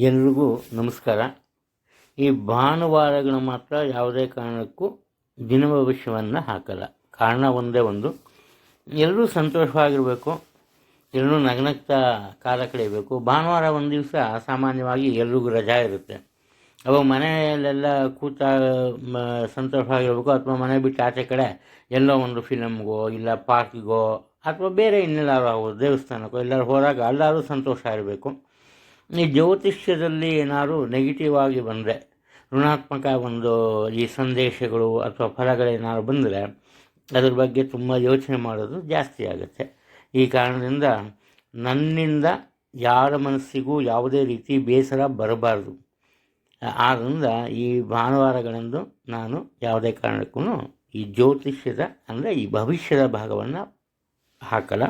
ಎಲ್ರಿಗೂ ನಮಸ್ಕಾರ. ಈ ಭಾನುವಾರಗಳು ಮಾತ್ರ ಯಾವುದೇ ಕಾರಣಕ್ಕೂ ದಿನ ಭವಿಷ್ಯವನ್ನು ಹಾಕಲ್ಲ. ಕಾರಣ ಒಂದೇ ಒಂದು. ಎಲ್ಲರೂ ಸಂತೋಷವಾಗಿರಬೇಕು. ಎಲ್ಲರೂ ನಗ್ನಗ್ತಾ ಕಾಲ ಕಳೆಯಬೇಕು. ಭಾನುವಾರ ಒಂದು ದಿವಸ ಸಾಮಾನ್ಯವಾಗಿ ಎಲ್ರಿಗೂ ರಜಾ ಇರುತ್ತೆ. ಅವಾಗ ಮನೆಯಲ್ಲೆಲ್ಲ ಕೂತ ಸಂತೋಷವಾಗಿರಬೇಕು. ಅಥವಾ ಮನೆ ಬಿಟ್ಟು ಆಚೆ ಕಡೆ ಎಲ್ಲೋ ಒಂದು ಫಿಲಮ್ಗೋ ಇಲ್ಲ ಪಾರ್ಕಿಗೋ ಅಥವಾ ಬೇರೆ ಇನ್ನೆಲ್ಲಾರು ದೇವಸ್ಥಾನಕ್ಕೋ ಎಲ್ಲರೂ ಹೋದಾಗ ಎಲ್ಲರೂ ಸಂತೋಷ ಇರಬೇಕು. ಈ ಜ್ಯೋತಿಷ್ಯದಲ್ಲಿ ಏನಾದರೂ ನೆಗೆಟಿವ್ ಆಗಿ ಬಂದರೆ, ಋಣಾತ್ಮಕ ಒಂದು ಈ ಸಂದೇಶಗಳು ಅಥವಾ ಫಲಗಳೇನಾದ್ರು ಬಂದರೆ, ಅದ್ರ ಬಗ್ಗೆ ತುಂಬ ಯೋಚನೆ ಮಾಡೋದು ಜಾಸ್ತಿ ಆಗುತ್ತೆ. ಈ ಕಾರಣದಿಂದ ನನ್ನಿಂದ ಯಾರ ಮನಸ್ಸಿಗೂ ಯಾವುದೇ ರೀತಿ ಬೇಸರ ಬರಬಾರ್ದು. ಆದ್ದರಿಂದ ಈ ಭಾನುವಾರಗಳಂದು ನಾನು ಯಾವುದೇ ಕಾರಣಕ್ಕೂ ಈ ಜ್ಯೋತಿಷ್ಯದ ಅಂದರೆ ಈ ಭವಿಷ್ಯದ ಭಾಗವನ್ನು ಹಾಕಲ್ಲ.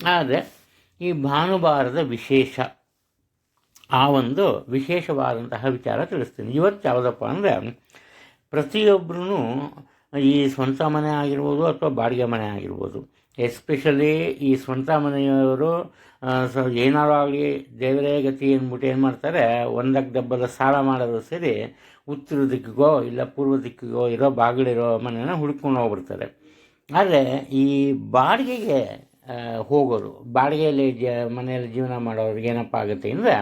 ಆದರೆ ಈ ಭಾನುವಾರದ ವಿಶೇಷ ಆ ಒಂದು ವಿಶೇಷವಾದಂತಹ ವಿಚಾರ ತಿಳಿಸ್ತೀನಿ. ಇವತ್ತು ಯಾವುದಪ್ಪ ಅಂದರೆ ಪ್ರತಿಯೊಬ್ಬರೂ ಈ ಸ್ವಂತ ಮನೆ ಆಗಿರ್ಬೋದು ಅಥವಾ ಬಾಡಿಗೆ ಮನೆ ಆಗಿರ್ಬೋದು. ಎಸ್ಪೆಷಲಿ ಈ ಸ್ವಂತ ಮನೆಯವರು ಏನಾರು ಆಗಲಿ ದೇವರೇ ಗತಿ ಅಂದ್ಬಿಟ್ಟು ಏನು ಮಾಡ್ತಾರೆ ಒಂದಕ್ಕೆ ಡಬ್ಬದ ಸಾಲ ಮಾಡೋದು ಸೇರಿ, ಉತ್ತರ ದಿಕ್ಕಿಗೋ ಇಲ್ಲ ಪೂರ್ವ ದಿಕ್ಕಿಗೋ ಇರೋ ಬಾಗಿಲಿರೋ ಮನೆನ ಹುಡ್ಕೊಂಡು ಹೋಗ್ಬಿಡ್ತಾರೆ. ಆದರೆ ಈ ಬಾಡಿಗೆಗೆ ಹೋಗೋರು, ಬಾಡಿಗೆಯಲ್ಲಿ ಜ, ಮನೆಯಲ್ಲಿ ಜೀವನ ಮಾಡೋರಿಗೆ ಏನಪ್ಪ ಆಗುತ್ತೆ ಅಂದರೆ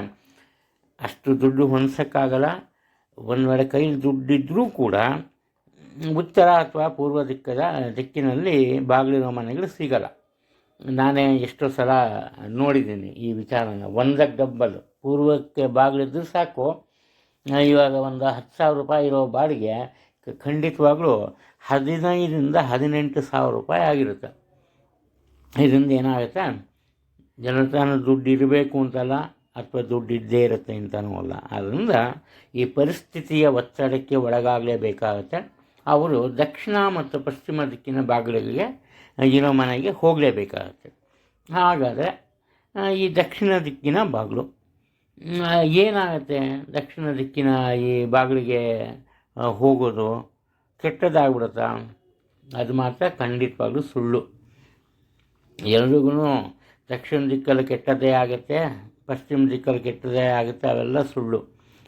ಅಷ್ಟು ದುಡ್ಡು ಹೊಂದ್ಸೋಕ್ಕಾಗಲ್ಲ. ಒಂದು ವೇಳೆ ಕೈಲಿ ದುಡ್ಡಿದ್ದರೂ ಕೂಡ ಉತ್ತರ ಅಥವಾ ಪೂರ್ವ ದಿಕ್ಕದ ದಿಕ್ಕಿನಲ್ಲಿ ಬಾಗಿಲಿರೋ ಮನೆಗಳು ಸಿಗಲ್ಲ. ನಾನೇ ಎಷ್ಟೋ ಸಲ ನೋಡಿದ್ದೀನಿ ಈ ವಿಚಾರನ. ಒಂದಕ್ಕೆ ಡಬ್ಬಲ್ ಪೂರ್ವಕ್ಕೆ ಬಾಗಿಲಿದ್ರೆ ಸಾಕು. ಇವಾಗ ಒಂದು ಹತ್ತು ಸಾವಿರ ರೂಪಾಯಿ ಇರೋ ಬಾಡಿಗೆ ಖಂಡಿತವಾಗ್ಲೂ ಹದಿನೈದರಿಂದ ಹದಿನೆಂಟು ಸಾವಿರ ರೂಪಾಯಿ ಆಗಿರುತ್ತೆ. ಇದರಿಂದ ಏನಾಗುತ್ತೆ? ಜನರ ತಾನು ದುಡ್ಡು ಇರಬೇಕು ಅಂತಲ್ಲ. ಅಥವಾ ದುಡ್ಡು ಇದ್ದೇ ಇರುತ್ತೆ ಅಂತಲೂ ಅಲ್ಲ. ಆದ್ದರಿಂದ ಈ ಪರಿಸ್ಥಿತಿಯ ಒತ್ತಡಕ್ಕೆ ಒಳಗಾಗಲೇಬೇಕಾಗುತ್ತೆ. ಅವರು ದಕ್ಷಿಣ ಮತ್ತು ಪಶ್ಚಿಮ ದಿಕ್ಕಿನ ಬಾಗಿಲಿಗೆ ಇರೋ ಮನೆಗೆ ಹೋಗಲೇಬೇಕಾಗತ್ತೆ. ಹಾಗಾದರೆ ಈ ದಕ್ಷಿಣ ದಿಕ್ಕಿನ ಬಾಗಿಲು ಏನಾಗುತ್ತೆ? ದಕ್ಷಿಣ ದಿಕ್ಕಿನ ಈ ಬಾಗಿಲಿಗೆ ಹೋಗೋದು ಕೆಟ್ಟದಾಗ್ಬಿಡುತ್ತಾ? ಅದು ಮಾತ್ರ ಖಂಡಿತವಾಗ್ಲೂ ಸುಳ್ಳು. ಎಲ್ರಿಗೂ ದಕ್ಷಿಣ ದಿಕ್ಕಲ್ಲಿ ಕೆಟ್ಟದ್ದೇ ಆಗುತ್ತೆ. ಪಶ್ಚಿಮ ದಿಕ್ಕಲ್ಲಿ ಕೆಟ್ಟದೇ ಆಗುತ್ತೆ, ಅವೆಲ್ಲ ಸುಳ್ಳು.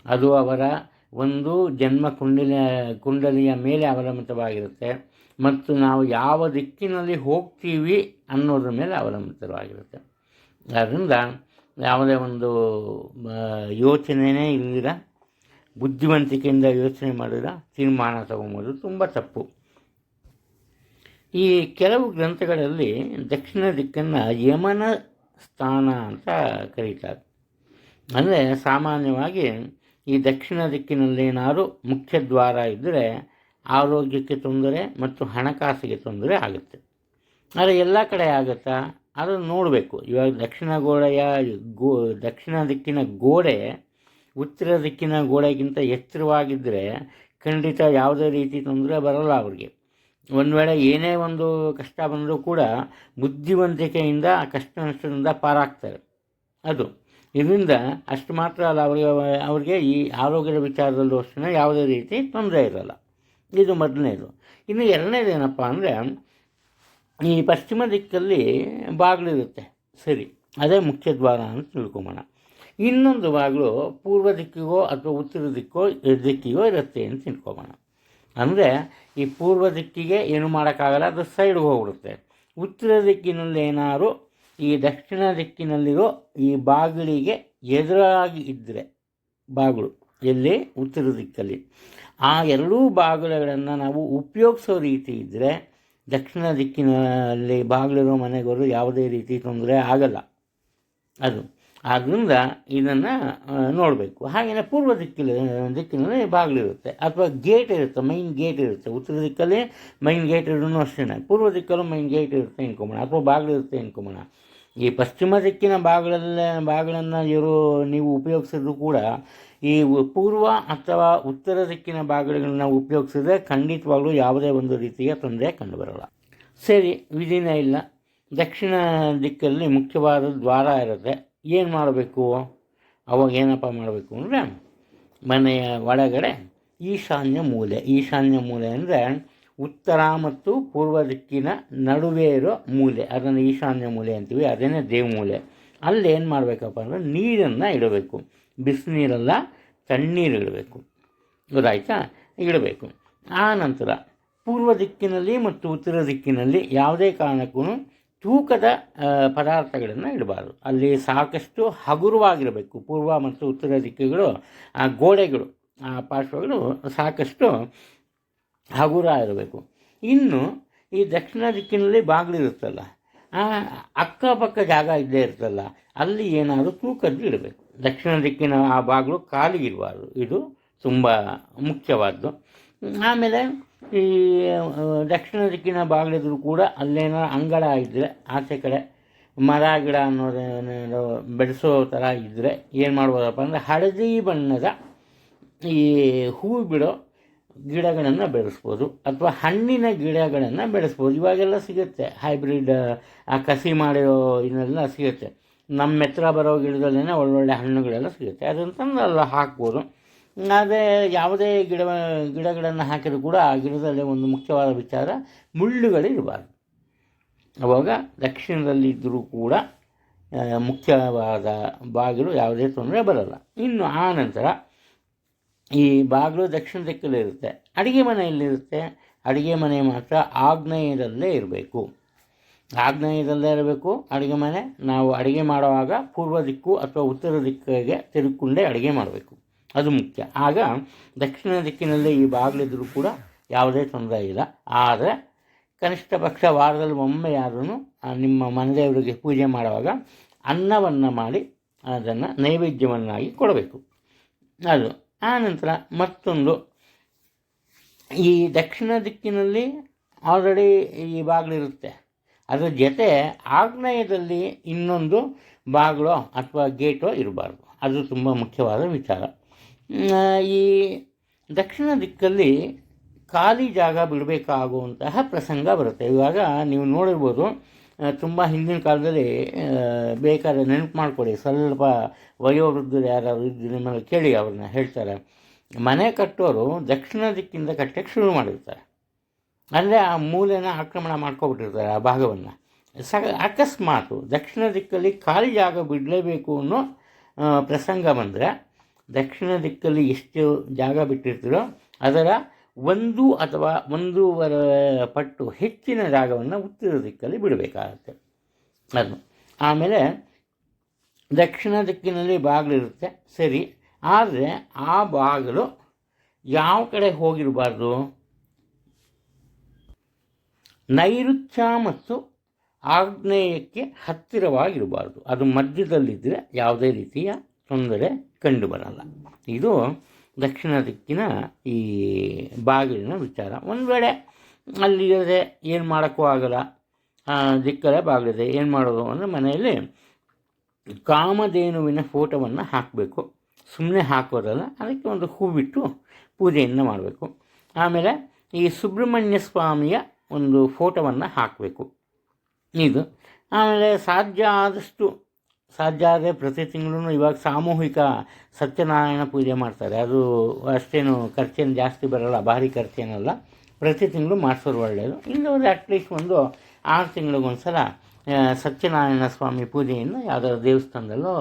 ಅದು ಅವರ ಒಂದು ಜನ್ಮ ಕುಂಡಲಿಯ ಕುಂಡಲಿಯ ಮೇಲೆ ಅವಲಂಬಿತವಾಗಿರುತ್ತೆ. ಮತ್ತು ನಾವು ಯಾವ ದಿಕ್ಕಿನಲ್ಲಿ ಹೋಗ್ತೀವಿ ಅನ್ನೋದ್ರ ಮೇಲೆ ಅವಲಂಬಿತವಾಗಿರುತ್ತೆ. ಆದ್ದರಿಂದ ಯಾವುದೇ ಒಂದು ಯೋಚನೆಯೇ ಇಲ್ಲದಿರ ಬುದ್ಧಿವಂತಿಕೆಯಿಂದ ಯೋಚನೆ ಮಾಡಿದ ತೀರ್ಮಾನ ತಗೊಂಬೋದು. ತುಂಬ ತಪ್ಪು. ಈ ಕೆಲವು ಗ್ರಂಥಗಳಲ್ಲಿ ದಕ್ಷಿಣ ದಿಕ್ಕನ್ನು ಯಮನ ಸ್ಥಾನ ಅಂತ ಕರೀತಾರೆ. ಅಂದರೆ ಸಾಮಾನ್ಯವಾಗಿ ಈ ದಕ್ಷಿಣ ದಿಕ್ಕಿನಲ್ಲೇನಾದರೂ ಮುಖ್ಯ ದ್ವಾರ ಇದ್ದರೆ ಆರೋಗ್ಯಕ್ಕೆ ತೊಂದರೆ ಮತ್ತು ಹಣಕಾಸಿಗೆ ತೊಂದರೆ ಆಗುತ್ತೆ. ಆದರೆ ಎಲ್ಲ ಕಡೆ ಆಗುತ್ತಾ? ಅದನ್ನು ನೋಡಬೇಕು. ಇವಾಗ ದಕ್ಷಿಣ ಗೋಡೆಯ ಗೋ, ದಕ್ಷಿಣ ದಿಕ್ಕಿನ ಗೋಡೆ ಉತ್ತರ ದಿಕ್ಕಿನ ಗೋಡೆಗಿಂತ ಎತ್ತರವಾಗಿದ್ದರೆ ಖಂಡಿತ ಯಾವುದೇ ರೀತಿ ತೊಂದರೆ ಬರಲ್ಲ ಅವ್ರಿಗೆ. ಒಂದು ವೇಳೆ ಏನೇ ಒಂದು ಕಷ್ಟ ಬಂದರೂ ಕೂಡ ಬುದ್ಧಿವಂತಿಕೆಯಿಂದ ಆ ಕಷ್ಟ ನಷ್ಟದಿಂದ ಪಾರಾಗ್ತಾರೆ. ಅದು. ಇದರಿಂದ ಅಷ್ಟು ಮಾತ್ರ ಅಲ್ಲ, ಅವರಿಗೆ ಅವರಿಗೆ ಈ ಆರೋಗ್ಯದ ವಿಚಾರದಲ್ಲೂ ಅಷ್ಟೇ ಯಾವುದೇ ರೀತಿ ತೊಂದರೆ ಇರಲ್ಲ. ಇದು ಮೊದಲನೇದು. ಇನ್ನು ಎರಡನೇದು ಏನಪ್ಪ ಅಂದರೆ, ಈ ಪಶ್ಚಿಮ ದಿಕ್ಕಲ್ಲಿ ಬಾಗಿಲಿರುತ್ತೆ ಸರಿ. ಅದೇ ಮುಖ್ಯ ದ್ವಾರ ಅಂತ ತಿಳ್ಕೊಂಬೋಣ. ಇನ್ನೊಂದು ಬಾಗಿಲು ಪೂರ್ವ ದಿಕ್ಕಿಗೋ ಅಥವಾ ಉತ್ತರ ದಿಕ್ಕೋ, ದಿಕ್ಕಿಗೋ ಇರುತ್ತೆ ಅಂತ ತಿಳ್ಕೊಬೋಣ. ಅಂದರೆ ಈ ಪೂರ್ವ ದಿಕ್ಕಿಗೆ ಏನು ಮಾಡೋಕ್ಕಾಗಲ್ಲ, ಅದು ಸೈಡ್ಗೆ ಹೋಗ್ಬಿಡುತ್ತೆ. ಉತ್ತರ ದಿಕ್ಕಿನಲ್ಲಿ ಏನಾದ್ರು, ಈ ದಕ್ಷಿಣ ದಿಕ್ಕಿನಲ್ಲಿರೋ ಈ ಬಾಗಿಲಿಗೆ ಎದುರಾಗಿ ಇದ್ದರೆ ಬಾಗಿಲು, ಎಲ್ಲಿ? ಉತ್ತರ ದಿಕ್ಕಲ್ಲಿ. ಆ ಎರಡೂ ಬಾಗಿಲುಗಳನ್ನು ನಾವು ಉಪಯೋಗಿಸೋ ರೀತಿ ಇದ್ದರೆ ದಕ್ಷಿಣ ದಿಕ್ಕಿನಲ್ಲಿ ಬಾಗಿಲಿರೋ ಮನೆಗೋರು ಯಾವುದೇ ರೀತಿ ತೊಂದರೆ ಆಗಲ್ಲ. ಅದು. ಆದ್ದರಿಂದ ಇದನ್ನು ನೋಡಬೇಕು. ಹಾಗೆಯೇ ಪೂರ್ವ ದಿಕ್ಕಿನ ದಿಕ್ಕಿನಲ್ಲಿ ಬಾಗಿಲಿರುತ್ತೆ. ಅಥವಾ ಗೇಟ್ ಇರುತ್ತೆ ಮೈನ್ ಗೇಟ್ ಇರುತ್ತೆ. ಉತ್ತರ ದಿಕ್ಕಲ್ಲಿ ಮೈನ್ ಗೇಟ್ ಇರೋನು ಅಷ್ಟೇ ಪೂರ್ವ ದಿಕ್ಕಲ್ಲೂ ಮೈನ್ ಗೇಟ್ ಇರುತ್ತೆ ಅನ್ಕೊಂಬೋಣ ಅಥವಾ ಬಾಗಿಲಿರುತ್ತೆ ಅನ್ಕೊಂಬೋಣ ಈ ಪಶ್ಚಿಮ ದಿಕ್ಕಿನ ಬಾಗಿಲಲ್ಲೇ, ಬಾಗಿಲನ್ನು ಇವರು ನೀವು ಉಪಯೋಗಿಸಿದ್ರು ಕೂಡ ಈ ಪೂರ್ವ ಅಥವಾ ಉತ್ತರ ದಿಕ್ಕಿನ ಬಾಗಿಲುಗಳನ್ನ ಉಪಯೋಗಿಸಿದ್ರೆ ಖಂಡಿತವಾಗ್ಲೂ ಯಾವುದೇ ಒಂದು ರೀತಿಯ ತೊಂದರೆ ಕಂಡುಬರಲ್ಲ. ಸರಿ, ವಿಧಿನೇ ಇಲ್ಲ. ದಕ್ಷಿಣ ದಿಕ್ಕಲ್ಲಿ ಮುಖ್ಯವಾದ ದ್ವಾರ ಇರುತ್ತೆ. ಏನು ಮಾಡಬೇಕು? ಅವಾಗ ಏನಪ್ಪ ಮಾಡಬೇಕು ಅಂದರೆ, ಮನೆಯ ಒಳಗಡೆ ಈಶಾನ್ಯ ಮೂಲೆ. ಈಶಾನ್ಯ ಮೂಲೆ ಅಂದರೆ ಉತ್ತರ ಮತ್ತು ಪೂರ್ವ ದಿಕ್ಕಿನ ನಡುವೆ ಇರೋ ಮೂಲೆ. ಅದನ್ನು ಈಶಾನ್ಯ ಮೂಲೆ ಅಂತೀವಿ ಅದೇನೇ ದೇವಮೂಲೆ. ಅಲ್ಲಿ ಏನು ಮಾಡಬೇಕಪ್ಪ ಅಂದರೆ ನೀರನ್ನು ಇಡಬೇಕು. ಬಿಸಿನೀರಲ್ಲ ತಣ್ಣೀರು ಇಡಬೇಕು. ಗೊತ್ತಾಯ್ತಾ? ಇಡಬೇಕು. ಆ ನಂತರ ಪೂರ್ವ ದಿಕ್ಕಿನಲ್ಲಿ ಮತ್ತು ಉತ್ತರ ದಿಕ್ಕಿನಲ್ಲಿ ಯಾವುದೇ ಕಾರಣಕ್ಕೂ ತೂಕದ ಪದಾರ್ಥಗಳನ್ನು ಇಡಬಾರ್ದು. ಅಲ್ಲಿ ಸಾಕಷ್ಟು ಹಗುರವಾಗಿರಬೇಕು. ಪೂರ್ವ ಮತ್ತು ಉತ್ತರ ದಿಕ್ಕುಗಳು, ಆ, ಗೋಡೆಗಳು, ಆ, ಪಾರ್ಶ್ವಗಳು ಸಾಕಷ್ಟು ಹಗುರ ಇರಬೇಕು ಇನ್ನು ಈ ದಕ್ಷಿಣ ದಿಕ್ಕಿನಲ್ಲಿ ಬಾಗಿಲಿರುತ್ತಲ್ಲ ಆ, ಅಕ್ಕಪಕ್ಕ ಜಾಗ ಇದ್ದೇ ಇರ್ತಲ್ಲ ಅಲ್ಲಿ ಏನಾದರೂ ತೂಕದ್ದು ಇಡಬೇಕು. ದಕ್ಷಿಣ ದಿಕ್ಕಿನ ಆ ಬಾಗಿಲು ಖಾಲಿಗಿರಬಾರ್ದು ಇದು ತುಂಬ ಮುಖ್ಯವಾದ್ದು. ಆಮೇಲೆ ಈ ದಕ್ಷಿಣ ದಿಕ್ಕಿನ ಬಾಗಿಲಿದ್ರು ಕೂಡ ಅಲ್ಲೇನೋ ಅಂಗಳ ಇದ್ದರೆ ಆಚೆ ಕಡೆ ಮರ, ಗಿಡ ಅನ್ನೋದೇನೋ ಬೆಳೆಸೋ ಥರ ಇದ್ದರೆ ಏನು ಮಾಡ್ಬೋದಪ್ಪ ಅಂದರೆ ಹಳದಿ ಬಣ್ಣದ ಈ ಹೂ ಬಿಡೋ ಗಿಡಗಳನ್ನು ಬೆಳೆಸ್ಬೋದು ಅಥವಾ ಹಣ್ಣಿನ ಗಿಡಗಳನ್ನು ಬೆಳೆಸ್ಬೋದು. ಇವಾಗೆಲ್ಲ ಸಿಗುತ್ತೆ. ಹೈಬ್ರಿಡ್, ಆ, ಕಸಿ ಮಾಡಿರೋ ಇದನ್ನೆಲ್ಲ ಸಿಗುತ್ತೆ. ನಮ್ಮ ಹತ್ರ ಬರೋ ಗಿಡದಲ್ಲೇ ಒಳ್ಳೊಳ್ಳೆ ಹಣ್ಣುಗಳೆಲ್ಲ ಸಿಗುತ್ತೆ. ಅದನ್ನು ತಂದು ಅಲ್ಲ ಹಾಕ್ಬೋದು. ಅದೇ ಯಾವುದೇ ಗಿಡ, ಗಿಡಗಳನ್ನು ಹಾಕಿದರೂ ಕೂಡ ಆ ಗಿಡದಲ್ಲಿ ಒಂದು ಮುಖ್ಯವಾದ ವಿಚಾರ ಮುಳ್ಳುಗಳಿರಬಾರ್ದು ಅವಾಗ ದಕ್ಷಿಣದಲ್ಲಿ ಇದ್ದರೂ ಕೂಡ ಮುಖ್ಯವಾದ ಬಾಗಿಲು ಯಾವುದೇ ತೊಂದರೆ ಬರಲ್ಲ. ಇನ್ನು ಆ ನಂತರ ಈ ಬಾಗಿಲು ದಕ್ಷಿಣ ದಿಕ್ಕಲ್ಲಿರುತ್ತೆ ಅಡುಗೆ ಮನೆಯಲ್ಲಿರುತ್ತೆ ಅಡುಗೆ ಮನೆ ಮಾತ್ರ ಆಗ್ನೇಯದಲ್ಲೇ ಇರಬೇಕು. ಆಗ್ನೇಯದಲ್ಲೇ ಇರಬೇಕು ಅಡುಗೆ ಮನೆ. ನಾವು ಅಡುಗೆ ಮಾಡುವಾಗ ಪೂರ್ವ ದಿಕ್ಕು ಅಥವಾ ಉತ್ತರ ದಿಕ್ಕಿಗೆ ತಿರುಕೊಂಡೇ ಅಡುಗೆ ಮಾಡಬೇಕು. ಅದು ಮುಖ್ಯ. ಆಗ ದಕ್ಷಿಣ ದಿಕ್ಕಿನಲ್ಲಿ ಈ ಬಾಗಿಲಿದ್ರೂ ಕೂಡ ಯಾವುದೇ ತೊಂದರೆ ಇಲ್ಲ. ಆದರೆ ಕನಿಷ್ಠ ಪಕ್ಷ ವಾರದಲ್ಲಿ ಒಮ್ಮೆ ಯಾರೂ ನಿಮ್ಮ ಮನೆದೇವರಿಗೆ ಪೂಜೆ ಮಾಡುವಾಗ ಅನ್ನವನ್ನು ಮಾಡಿ ಅದನ್ನು ನೈವೇದ್ಯವನ್ನಾಗಿ ಕೊಡಬೇಕು. ಅದು. ಆ ನಂತರ ಮತ್ತೊಂದು, ಈ ದಕ್ಷಿಣ ದಿಕ್ಕಿನಲ್ಲಿ ಆಲ್ರೆಡಿ ಈ ಬಾಗಿಲಿರುತ್ತೆ. ಅದರ ಜೊತೆ ಆಗ್ನೇಯದಲ್ಲಿ ಇನ್ನೊಂದು ಬಾಗಿಲೋ ಅಥವಾ ಗೇಟೋ ಇರಬಾರ್ದು. ಅದು ತುಂಬ ಮುಖ್ಯವಾದ ವಿಚಾರ. ಈ ದಕ್ಷಿಣ ದಿಕ್ಕಲ್ಲಿ ಖಾಲಿ ಜಾಗ ಬಿಡಬೇಕಾಗುವಂತಹ ಪ್ರಸಂಗ ಬರುತ್ತೆ. ಇವಾಗ ನೀವು ನೋಡಿರ್ಬೋದು ತುಂಬ ಹಿಂದಿನ ಕಾಲದಲ್ಲಿ ಬೇಕಾದ್ರೆ ನೆನಪು ಮಾಡಿಕೊಡಿ. ಸ್ವಲ್ಪ ವಯೋವೃದ್ಧರು ಯಾರಾದ್ರು ಇದ್ದು ನಿಮ್ಮಲ್ಲಿ ಕೇಳಿ ಅವ್ರನ್ನ ಹೇಳ್ತಾರೆ. ಮನೆ ಕಟ್ಟೋರು ದಕ್ಷಿಣ ದಿಕ್ಕಿಂದ ಕಟ್ಟಕ್ಕೆ ಶುರು ಮಾಡಿರ್ತಾರೆ. ಅಂದರೆ ಆ ಮೂಲೆನ ಆಕ್ರಮಣ ಮಾಡ್ಕೊಬಿಟ್ಟಿರ್ತಾರೆ ಆ ಭಾಗವನ್ನು. ಸ ಅಕಸ್ಮಾತು ದಕ್ಷಿಣ ದಿಕ್ಕಲ್ಲಿ ಖಾಲಿ ಜಾಗ ಬಿಡಲೇಬೇಕು ಅನ್ನೋ ಪ್ರಸಂಗ ಬಂದರೆ ದಕ್ಷಿಣ ದಿಕ್ಕಲ್ಲಿ ಎಷ್ಟು ಜಾಗ ಬಿಟ್ಟಿರ್ತೀರೋ ಅದರ ಒಂದು ಅಥವಾ ಒಂದೂವರೆ ಪಟ್ಟು ಹೆಚ್ಚಿನ ಜಾಗವನ್ನು ಉತ್ತರ ದಿಕ್ಕಲ್ಲಿ ಬಿಡಬೇಕಾಗತ್ತೆ. ಅದು. ಆಮೇಲೆ ದಕ್ಷಿಣ ದಿಕ್ಕಿನಲ್ಲಿ ಬಾಗಿಲಿರುತ್ತೆ ಸರಿ. ಆದರೆ ಆ ಬಾಗಿಲು ಯಾವ ಕಡೆ ಹೋಗಿರಬಾರ್ದು? ನೈಋತ್ಯ ಮತ್ತು ಆಗ್ನೇಯಕ್ಕೆ ಹತ್ತಿರವಾಗಿರಬಾರ್ದು. ಅದು ಮಧ್ಯದಲ್ಲಿದ್ದರೆ ಯಾವುದೇ ರೀತಿಯ ತೊಂದರೆ ಕಂಡುಬರಲ್ಲ. ಇದು ದಕ್ಷಿಣ ದಿಕ್ಕಿನ ಈ ಬಾಗಿಲಿನ ವಿಚಾರ. ಒಂದು ವೇಳೆ ಅಲ್ಲಿರದೆ ಏನು ಮಾಡೋಕ್ಕೂ ಆಗಲ್ಲ. ದಿಕ್ಕಲೇ ಬಾಗಿಲಿದೆ. ಏನು ಮಾಡೋದು ಅಂದರೆ ಮನೆಯಲ್ಲಿ ಕಾಮಧೇನುವಿನ ಫೋಟೋವನ್ನು ಹಾಕಬೇಕು. ಸುಮ್ಮನೆ ಹಾಕೋದಲ್ಲ. ಅದಕ್ಕೆ ಒಂದು ಹೂವಿಟ್ಟು ಪೂಜೆಯನ್ನು ಮಾಡಬೇಕು. ಆಮೇಲೆ ಈ ಸುಬ್ರಹ್ಮಣ್ಯ ಸ್ವಾಮಿಯ ಒಂದು ಫೋಟೋವನ್ನು ಹಾಕಬೇಕು. ಇದು ಆಮೇಲೆ ಸಾಧ್ಯ ಆದಷ್ಟು ಸಾಧ್ಯ ಆದರೆ ಪ್ರತಿ ತಿಂಗಳು ಇವಾಗ ಸಾಮೂಹಿಕ ಸತ್ಯನಾರಾಯಣ ಪೂಜೆ ಮಾಡ್ತಾರೆ. ಅದು ಅಷ್ಟೇನು ಖರ್ಚೇನು ಜಾಸ್ತಿ ಬರಲ್ಲ, ಭಾರಿ ಖರ್ಚೇನಲ್ಲ. ಪ್ರತಿ ತಿಂಗಳು ಮಾಡಿಸೋರು ಒಳ್ಳೆಯದು ಇಲ್ಲದ್ರೆ ಅಟ್ಲೀಸ್ಟ್ ಒಂದು ಆರು ತಿಂಗಳಿಗೊಂದ್ಸಲ ಸತ್ಯನಾರಾಯಣ ಸ್ವಾಮಿ ಪೂಜೆಯನ್ನು ಯಾವುದಾದ್ರು ದೇವಸ್ಥಾನದಲ್ಲೋ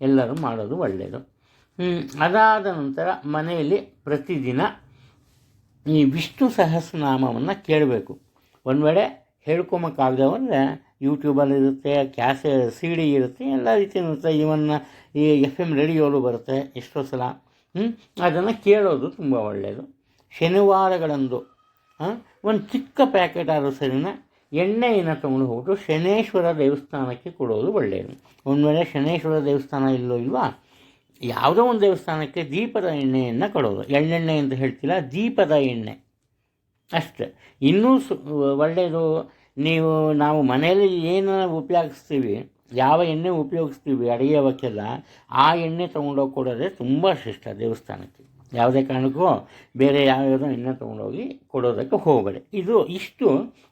ಎಲ್ಲರೂ ಮಾಡೋದು ಒಳ್ಳೆಯದು ಅದಾದ ನಂತರ ಮನೆಯಲ್ಲಿ ಪ್ರತಿದಿನ ಈ ವಿಷ್ಣು ಸಹಸ್ರನಾಮವನ್ನು ಕೇಳಬೇಕು. ಒಂದು ವೇಳೆ ಹೇಳ್ಕೊಂಬಕ್ಕಾಗದವಂದರೆ ಯೂಟ್ಯೂಬಲ್ಲಿ ಇರುತ್ತೆ ಕ್ಯಾಸೆ ಸಿ ಡಿ ಇರುತ್ತೆ, ಎಲ್ಲ ರೀತಿ ಇರುತ್ತೆ. ಈವನ್ ಈ ಎಫ್ ಎಂ ರೇಡಿಯೋಲು ಬರುತ್ತೆ ಎಷ್ಟೋ ಸಲ. ಅದನ್ನು ಕೇಳೋದು ತುಂಬ ಒಳ್ಳೆಯದು ಶನಿವಾರಗಳಂದು ಒಂದು ಚಿಕ್ಕ ಪ್ಯಾಕೆಟ್ ಆದರೂ ಸರಿನ ಎಣ್ಣೆಯನ್ನು ತೊಗೊಂಡು ಹೋಗ್ಬಿಟ್ಟು ಶನೇಶ್ವರ ದೇವಸ್ಥಾನಕ್ಕೆ ಕೊಡೋದು ಒಳ್ಳೆಯದು ಒಂದು ವೇಳೆ ಶನೇಶ್ವರ ದೇವಸ್ಥಾನ ಇಲ್ಲೋ ಇಲ್ವಾ, ಯಾವುದೋ ಒಂದು ದೇವಸ್ಥಾನಕ್ಕೆ ದೀಪದ ಎಣ್ಣೆಯನ್ನು ಕೊಡೋದು. ಎಳ್ಳೆಣ್ಣೆ ಅಂತ ಹೇಳ್ತಿಲ್ಲ, ದೀಪದ ಎಣ್ಣೆ. ಅಷ್ಟೆ. ಇನ್ನೂ ಸು ಒಳ್ಳೆಯದು ನೀವು ನಾವು ಮನೆಯಲ್ಲಿ ಏನು ಉಪಯೋಗಿಸ್ತೀವಿ, ಯಾವ ಎಣ್ಣೆ ಉಪಯೋಗಿಸ್ತೀವಿ ಅಡುಗೆಯವಕ್ಕೆಲ್ಲ ಆ ಎಣ್ಣೆ ತೊಗೊಂಡೋಗಿ ಕೊಡೋದೇ ತುಂಬ ಶ್ರೇಷ್ಠ ದೇವಸ್ಥಾನಕ್ಕೆ. ಯಾವುದೇ ಕಾರಣಕ್ಕೂ ಬೇರೆ ಯಾವ್ಯಾವುದೋ ಎಣ್ಣೆ ತೊಗೊಂಡೋಗಿ ಕೊಡೋದಕ್ಕೆ ಹೋಗಬೇಡಿ. ಇದು ಇಷ್ಟು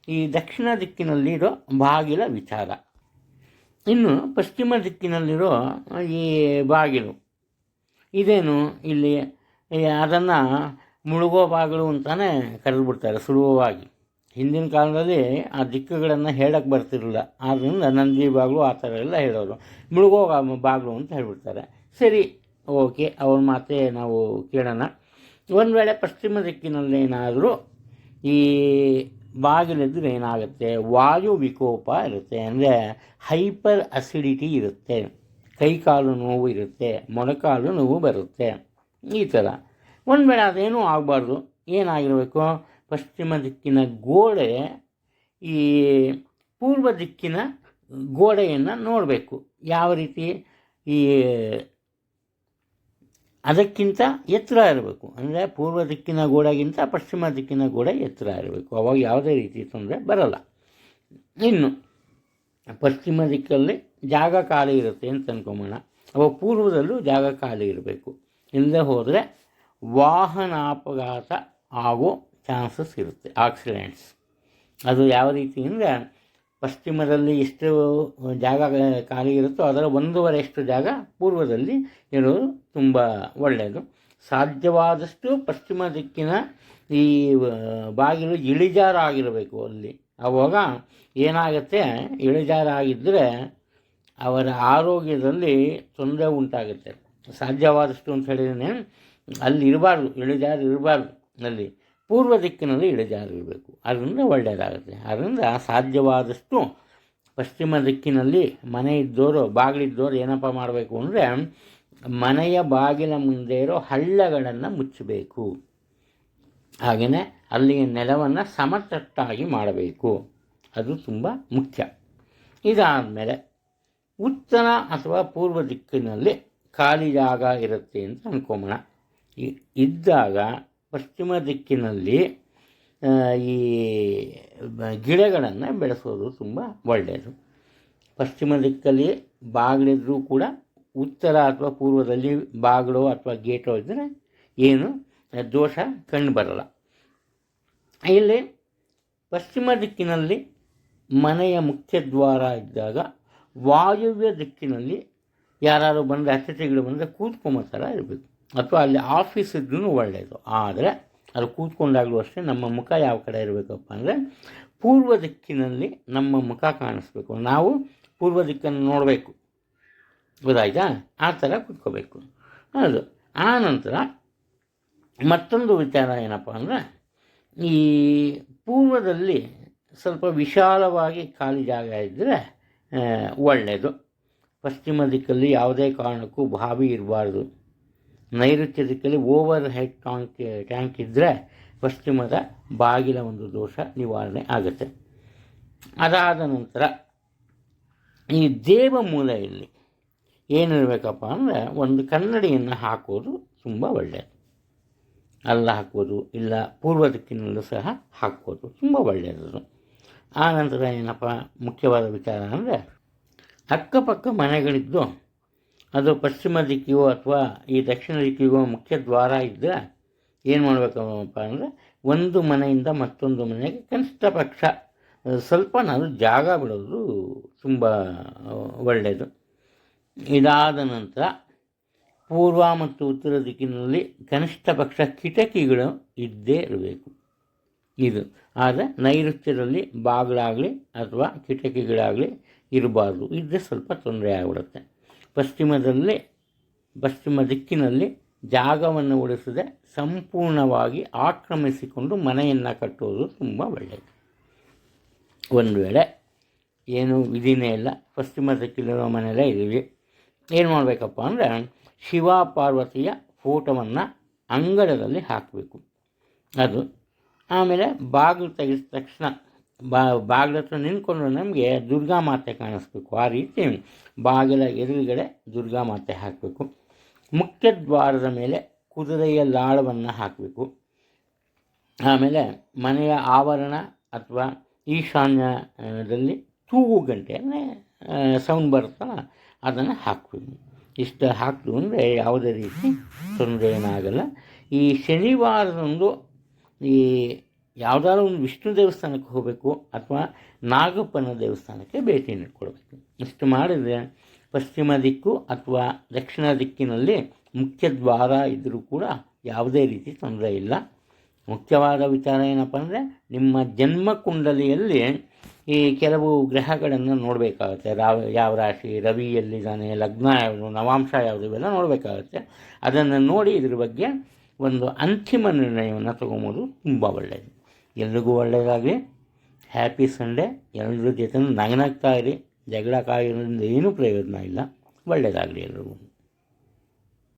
ಈ ದಕ್ಷಿಣ ದಿಕ್ಕಿನಲ್ಲಿರೋ ಬಾಗಿಲ ವಿಚಾರ. ಇನ್ನು ಪಶ್ಚಿಮ ದಿಕ್ಕಿನಲ್ಲಿರೋ ಈ ಬಾಗಿಲು. ಇದೇನು ಇಲ್ಲಿ, ಅದನ್ನು ಮುಳುಗೋ ಬಾಗಿಲು ಅಂತಲೇ ಕರೆದುಬಿಡ್ತಾರೆ ಸುಲಭವಾಗಿ ಹಿಂದಿನ ಕಾಲದಲ್ಲಿ ಆ ದಿಕ್ಕುಗಳನ್ನು ಹೇಳಕ್ಕೆ ಬರ್ತಿರಲಿಲ್ಲ. ಆದ್ದರಿಂದ ನಂದಿ ಬಾಗಿಲು ಆ ಥರ ಎಲ್ಲ ಹೇಳೋರು. ಮುಳುಗೋಗ ಬಾಗಿಲು ಅಂತ ಹೇಳ್ಬಿಡ್ತಾರೆ. ಸರಿ, ಓಕೆ, ಅವ್ರ ಮಾತೆ ನಾವು ಕೇಳೋಣ. ಒಂದು ವೇಳೆ ಪಶ್ಚಿಮ ದಿಕ್ಕಿನಲ್ಲಿ ಏನಾದರೂ ಈ ಬಾಗಿಲಿದ್ರೆ ಏನಾಗುತ್ತೆ? ವಾಯು ವಿಕೋಪ ಇರುತ್ತೆ. ಅಂದರೆ ಹೈಪರ್ ಅಸಿಡಿಟಿ ಇರುತ್ತೆ. ಕೈಕಾಲು ನೋವು ಇರುತ್ತೆ. ಮೊಣಕಾಲು ನೋವು ಬರುತ್ತೆ. ಈ ಥರ. ಒಂದು ವೇಳೆ ಅದೇನೂ ಆಗಬಾರ್ದು, ಏನಾಗಿರಬೇಕು? ಪಶ್ಚಿಮ ದಿಕ್ಕಿನ ಗೋಡೆ, ಈ ಪೂರ್ವ ದಿಕ್ಕಿನ ಗೋಡೆಯನ್ನು ನೋಡಬೇಕು. ಯಾವ ರೀತಿ? ಈ ಅದಕ್ಕಿಂತ ಎತ್ತರ ಇರಬೇಕು. ಅಂದರೆ ಪೂರ್ವ ದಿಕ್ಕಿನ ಗೋಡೆಗಿಂತ ಪಶ್ಚಿಮ ದಿಕ್ಕಿನ ಗೋಡೆ ಎತ್ತರ ಇರಬೇಕು. ಅವಾಗ ಯಾವುದೇ ರೀತಿ ತೊಂದರೆ ಬರಲ್ಲ. ಇನ್ನು ಪಶ್ಚಿಮ ದಿಕ್ಕಲ್ಲಿ ಜಾಗ ಖಾಲಿ ಇರುತ್ತೆ ಅಂತ ಅನ್ಕೊಂಬೋಣ ಅವಾಗ ಪೂರ್ವದಲ್ಲೂ ಜಾಗ ಖಾಲಿ ಇರಬೇಕು. ಇಲ್ಲದೆ ಹೋದರೆ ವಾಹನಾಪಘಾತ ಆಗೋ ಚಾನ್ಸಸ್ ಇರುತ್ತೆ, ಆಕ್ಸಿಡೆಂಟ್ಸ್. ಅದು ಯಾವ ರೀತಿ ಅಂದರೆ, ಪಶ್ಚಿಮದಲ್ಲಿ ಎಷ್ಟು ಜಾಗ ಖಾಲಿ ಇರುತ್ತೋ ಅದರ ಒಂದೂವರೆಷ್ಟು ಜಾಗ ಪೂರ್ವದಲ್ಲಿ ಇರೋದು ತುಂಬ ಒಳ್ಳೆಯದು ಸಾಧ್ಯವಾದಷ್ಟು ಪಶ್ಚಿಮ ದಿಕ್ಕಿನ ಈ ಬಾಗಿಲು ಬಾಗಿಲು ಇಳಿಜಾರಾಗಿರಬೇಕು ಅಲ್ಲಿ. ಆವಾಗ ಏನಾಗುತ್ತೆ ಇಳಿಜಾರಾಗಿದ್ದರೆ ಅವರ ಆರೋಗ್ಯದಲ್ಲಿ ತೊಂದರೆ ಉಂಟಾಗುತ್ತೆ. ಸಾಧ್ಯವಾದಷ್ಟು ಅಂತ ಹೇಳಿದ್ರೆ, ಅಲ್ಲಿ ಇರಬಾರ್ದು ಇಳಿಜಾರು ಇರಬಾರ್ದು ಅಲ್ಲಿ. ಪೂರ್ವ ದಿಕ್ಕಿನಲ್ಲಿ ಇಳಿಜಾರಿರಬೇಕು. ಅದರಿಂದ ಒಳ್ಳೆಯದಾಗುತ್ತೆ. ಅದರಿಂದ ಸಾಧ್ಯವಾದಷ್ಟು ಪಶ್ಚಿಮ ದಿಕ್ಕಿನಲ್ಲಿ ಮನೆ ಇದ್ದವರು ಬಾಗಿಲಿದ್ದವರು ಏನಪ್ಪ ಮಾಡಬೇಕು ಅಂದರೆ ಮನೆಯ ಬಾಗಿಲ ಮುಂದೆ ಇರೋ ಹಳ್ಳಗಳನ್ನು ಮುಚ್ಚಬೇಕು. ಹಾಗೆಯೇ ಅಲ್ಲಿಯ ನೆಲವನ್ನು ಸಮತಟ್ಟಾಗಿ ಮಾಡಬೇಕು. ಅದು ತುಂಬ ಮುಖ್ಯ. ಇದಾದಮೇಲೆ ಉತ್ತರ ಅಥವಾ ಪೂರ್ವ ದಿಕ್ಕಿನಲ್ಲಿ ಖಾಲಿ ಜಾಗ ಇರುತ್ತೆ ಅಂತ ಅನ್ಕೊಂಬೋಣ ಇದ್ದಾಗ ಪಶ್ಚಿಮ ದಿಕ್ಕಿನಲ್ಲಿ ಈ ಗಿಡಗಳನ್ನು ಬೆಳೆಸೋದು ತುಂಬ ಒಳ್ಳೆಯದು ಪಶ್ಚಿಮ ದಿಕ್ಕಲ್ಲಿ ಬಾಗಿಲಿದ್ರೂ ಕೂಡ ಉತ್ತರ ಅಥವಾ ಪೂರ್ವದಲ್ಲಿ ಬಾಗಿಲು ಅಥವಾ ಗೇಟೋ ಇದ್ದರೆ ಏನು, ದೋಷ ಕಂಡು ಬರಲ್ಲ. ಇಲ್ಲಿ ಪಶ್ಚಿಮ ದಿಕ್ಕಿನಲ್ಲಿ ಮನೆಯ ಮುಖ್ಯ ದ್ವಾರ ಇದ್ದಾಗ ವಾಯುವ್ಯ ದಿಕ್ಕಿನಲ್ಲಿ ಯಾರಾದರೂ ಬಂದರೆ ಅತಿಥಿಗಳು ಬಂದರೆ ಕೂತ್ಕೊಂಬ ಥರ ಇರಬೇಕು. ಅಥವಾ ಅಲ್ಲಿ ಆಫೀಸ್ ಇದ್ರೂ ಒಳ್ಳೆಯದು ಆದರೆ ಅದು ಕೂತ್ಕೊಂಡಾಗಲೂ ಅಷ್ಟೇ ನಮ್ಮ ಮುಖ ಯಾವ ಕಡೆ ಇರಬೇಕಪ್ಪ ಅಂದರೆ ಪೂರ್ವ ದಿಕ್ಕಿನಲ್ಲಿ ನಮ್ಮ ಮುಖ ಕಾಣಿಸ್ಬೇಕು. ನಾವು ಪೂರ್ವ ದಿಕ್ಕನ್ನು ನೋಡಬೇಕು. ಗೊತ್ತಾಯ್ತಾ? ಆ ಥರ ಕೂತ್ಕೋಬೇಕು. ಅದು ಆ ನಂತರ ಮತ್ತೊಂದು ವಿಚಾರ ಏನಪ್ಪ ಅಂದರೆ ಈ ಪೂರ್ವದಲ್ಲಿ ಸ್ವಲ್ಪ ವಿಶಾಲವಾಗಿ ಖಾಲಿ ಜಾಗ ಇದ್ದರೆ ಒಳ್ಳೆಯದು ಪಶ್ಚಿಮ ದಿಕ್ಕಲ್ಲಿ ಯಾವುದೇ ಕಾರಣಕ್ಕೂ ಬಾವಿ ಇರಬಾರ್ದು. ನೈಋತ್ಯ ದಿಕ್ಕಲ್ಲಿ ಓವರ್ ಹೆಡ್ ಟ್ಯಾಂಕ್ ಟ್ಯಾಂಕ್ ಇದ್ದರೆ ಪಶ್ಚಿಮದ ಬಾಗಿಲ ಒಂದು ದೋಷ ನಿವಾರಣೆ ಆಗುತ್ತೆ. ಅದಾದ ನಂತರ ಈ ದೇವ ಮೂಲೆಯಲ್ಲಿ ಏನಿರಬೇಕಪ್ಪ ಅಂದರೆ ಒಂದು ಕನ್ನಡಿಯನ್ನು ಹಾಕೋದು ತುಂಬ ಒಳ್ಳೆಯದು ಅಲ್ಲ ಹಾಕ್ಬೋದು ಇಲ್ಲ ಪೂರ್ವ ದಿಕ್ಕಿನಲ್ಲೂ ಸಹ ಹಾಕ್ಬೋದು ತುಂಬ ಒಳ್ಳೆಯದು ಆ ನಂತರ ಏನಪ್ಪ ಮುಖ್ಯವಾದ ವಿಚಾರ ಅಂದರೆ ಅಕ್ಕಪಕ್ಕ ಮನೆಗಳಿದ್ದು ಅದು ಪಶ್ಚಿಮ ದಿಕ್ಕಿಗೋ ಅಥವಾ ಈ ದಕ್ಷಿಣ ದಿಕ್ಕಿಗೋ ಮುಖ್ಯ ದ್ವಾರ ಇದ್ದರೆ ಏನು ಮಾಡಬೇಕಪ್ಪ ಅಂದರೆ ಒಂದು ಮನೆಯಿಂದ ಮತ್ತೊಂದು ಮನೆಗೆ ಕನಿಷ್ಠ ಪಕ್ಷ. ಸ್ವಲ್ಪ ನಾನು ಜಾಗ ಬಿಡೋದು ತುಂಬ ಒಳ್ಳೆಯದು ಇದಾದ ನಂತರ ಪೂರ್ವ ಮತ್ತು ಉತ್ತರ ದಿಕ್ಕಿನಲ್ಲಿ ಕನಿಷ್ಠ ಪಕ್ಷ ಕಿಟಕಿಗಳು ಇದ್ದೇ ಇರಬೇಕು. ಇದು. ಆದರೆ ನೈಋತ್ಯದಲ್ಲಿ ಬಾಗಿಲಾಗಲಿ ಅಥವಾ ಕಿಟಕಿಗಳಾಗಲಿ ಇರಬಾರ್ದು. ಇದ್ದರೆ ಸ್ವಲ್ಪ ತೊಂದರೆ ಆಗಿಬಿಡುತ್ತೆ. ಪಶ್ಚಿಮದಲ್ಲಿ, ಪಶ್ಚಿಮ ದಿಕ್ಕಿನಲ್ಲಿ ಜಾಗವನ್ನು ಉಳಿಸದೆ ಸಂಪೂರ್ಣವಾಗಿ ಆಕ್ರಮಿಸಿಕೊಂಡು ಮನೆಯನ್ನು ಕಟ್ಟುವುದು ತುಂಬ ಒಳ್ಳೆಯದು ಒಂದು ವೇಳೆ ಏನು ವಿಧಿನೇ ಇಲ್ಲ, ಪಶ್ಚಿಮ ದಿಕ್ಕಿಲಿರೋ ಮನೆಯಲ್ಲೇ ಇದ್ದೀವಿ, ಏನು ಮಾಡಬೇಕಪ್ಪ ಅಂದರೆ ಶಿವ ಪಾರ್ವತಿಯ ಫೋಟೋವನ್ನು ಅಂಗಳದಲ್ಲಿ ಹಾಕಬೇಕು. ಅದು ಆಮೇಲೆ ಬಾಗಿಲು ತೆಗೆದ ತಕ್ಷಣ ಬಾ ಬಾಗಿಲ ಹತ್ರ ನಿಂತ್ಕೊಂಡು ನಮಗೆ ದುರ್ಗಾ ಮಾತೆ ಕಾಣಿಸ್ಬೇಕು. ಆ ರೀತಿ ಬಾಗಿಲ ಎದುರುಗಡೆ ದುರ್ಗಾ ಮಾತೆ ಹಾಕಬೇಕು. ಮುಖ್ಯ ದ್ವಾರದ ಮೇಲೆ ಕುದುರೆಯ ಲಾಳವನ್ನು ಹಾಕಬೇಕು. ಆಮೇಲೆ ಮನೆಯ ಆವರಣ ಅಥವಾ ಈಶಾನ್ಯದಲ್ಲಿ ತೂಗು ಗಂಟೆ, ಅಂದರೆ ಸೌಂಡ್ ಬರುತ್ತಲ್ಲ ಅದನ್ನು ಹಾಕಬೇಕು. ಇಷ್ಟು ಹಾಕ್ತು ಅಂದರೆ ಯಾವುದೇ ರೀತಿ ತೊಂದರೆ ಏನಾಗಲ್ಲ ಈ ಶನಿವಾರದಂದು ಈ ಯಾವುದಾದ್ರು ಒಂದು ವಿಷ್ಣು ದೇವಸ್ಥಾನಕ್ಕೆ ಹೋಗಬೇಕು ಅಥವಾ ನಾಗಪ್ಪನ ದೇವಸ್ಥಾನಕ್ಕೆ ಭೇಟಿ ನೀಡ್ಕೊಳ್ಬೇಕು ಇಷ್ಟು ಮಾಡಿದರೆ ಪಶ್ಚಿಮ ದಿಕ್ಕು ಅಥವಾ ದಕ್ಷಿಣ ದಿಕ್ಕಿನಲ್ಲಿ ಮುಖ್ಯ ದ್ವಾರ ಇದ್ದರೂ ಕೂಡ ಯಾವುದೇ ರೀತಿ ತೊಂದರೆ ಇಲ್ಲ. ಮುಖ್ಯವಾದ ವಿಚಾರ ಏನಪ್ಪ ಅಂದರೆ ನಿಮ್ಮ ಜನ್ಮ ಕುಂಡಲಿಯಲ್ಲಿ ಈ ಕೆಲವು ಗ್ರಹಗಳನ್ನು ನೋಡಬೇಕಾಗುತ್ತೆ. ರಾವ್ ಯಾವ ರಾಶಿ, ರವಿ ಎಲ್ಲಿದ್ದಾನೆ, ಲಗ್ನ ಯಾವುದು, ನವಾಂಶ ಯಾವುದು ಇವೆಲ್ಲ ನೋಡಬೇಕಾಗುತ್ತೆ. ಅದನ್ನು ನೋಡಿ ಇದ್ರ ಬಗ್ಗೆ ಒಂದು ಅಂತಿಮ ನಿರ್ಣಯವನ್ನು ತಗೊಬೋದು ತುಂಬ ಒಳ್ಳೆಯದು ಎಲ್ರಿಗೂ ಒಳ್ಳೆಯದಾಗಲಿ ಹ್ಯಾಪಿ ಸಂಡೇ ಎಲ್ಲರ ಜೊತೆ ನಗನಾಗ್ತಾ ಇರಿ. ಜಗಳಕ್ಕಾಗಿರೋದ್ರಿಂದ ಏನೂ ಪ್ರಯೋಜನ ಇಲ್ಲ. ಒಳ್ಳೆಯದಾಗಲಿ ಎಲ್ರಿಗೂ.